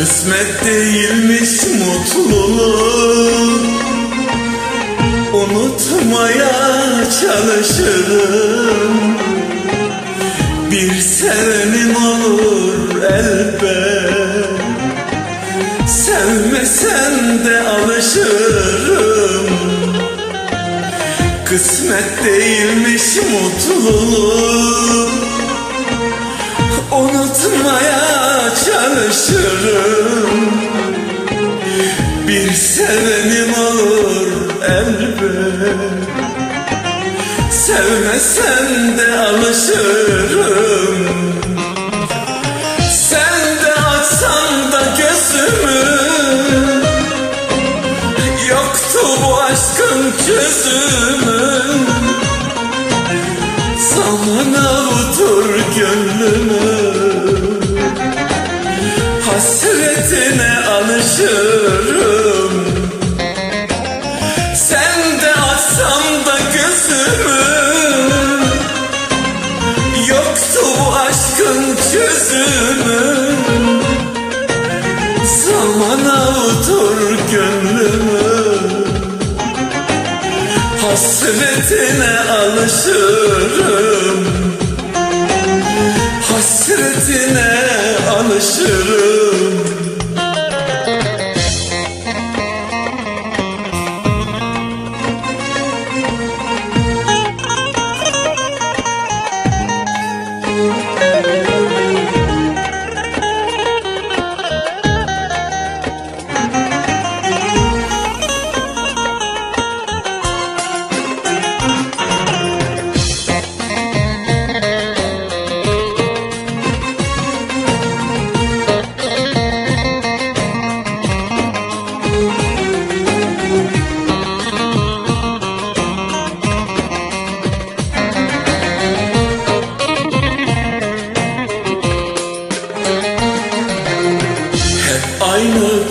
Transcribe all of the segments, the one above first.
Kısmet değilmiş mutluluk Unutmaya çalışırım. Bir sevenim olur elbet. Sevmesen de alışırım. Kısmet değilmiş mutluluk Unutmaya çalışırım. Bir sevenim olur elbet. Sevmesen de alışırım. Sen de açsan da gözümü. Yoktu bu aşkın çözümü. Zaman avutur gönlümü Hasretine alışırım. Sen de açsam da gözümü. Yoktu bu aşkın çözümü. Zaman avutur gönlümü. Hasretine alışırım. Hasretine alışırım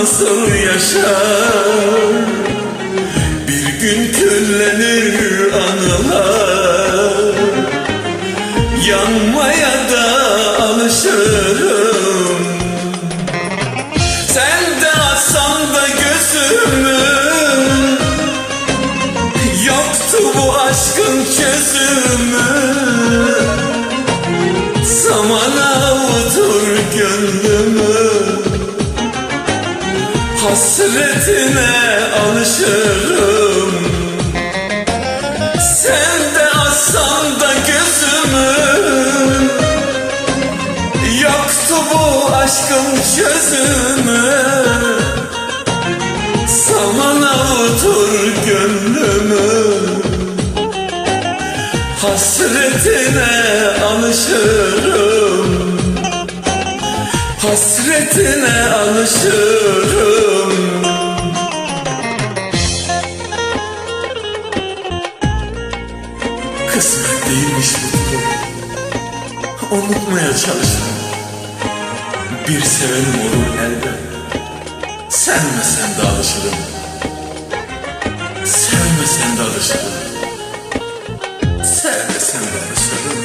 nasıl yaşar Bir gün küllenir anılar. Yanmaya da alışırım. Sen de açsan da gözümü. Yoktu bu aşkın çözümü. Zaman Alışırım Sen de açsan da gözümü. Yoktu bu aşkın çözümü. Zaman avutur gönlümü. Hasretine alışırım. Hasretine alışırım Kısmet değilmiş mutluluk Unutmaya çalışırım Bir sevenim olur elbet. Sevmesen de alışırım. Sevmesen de alışırım. Sevmesen de alışırım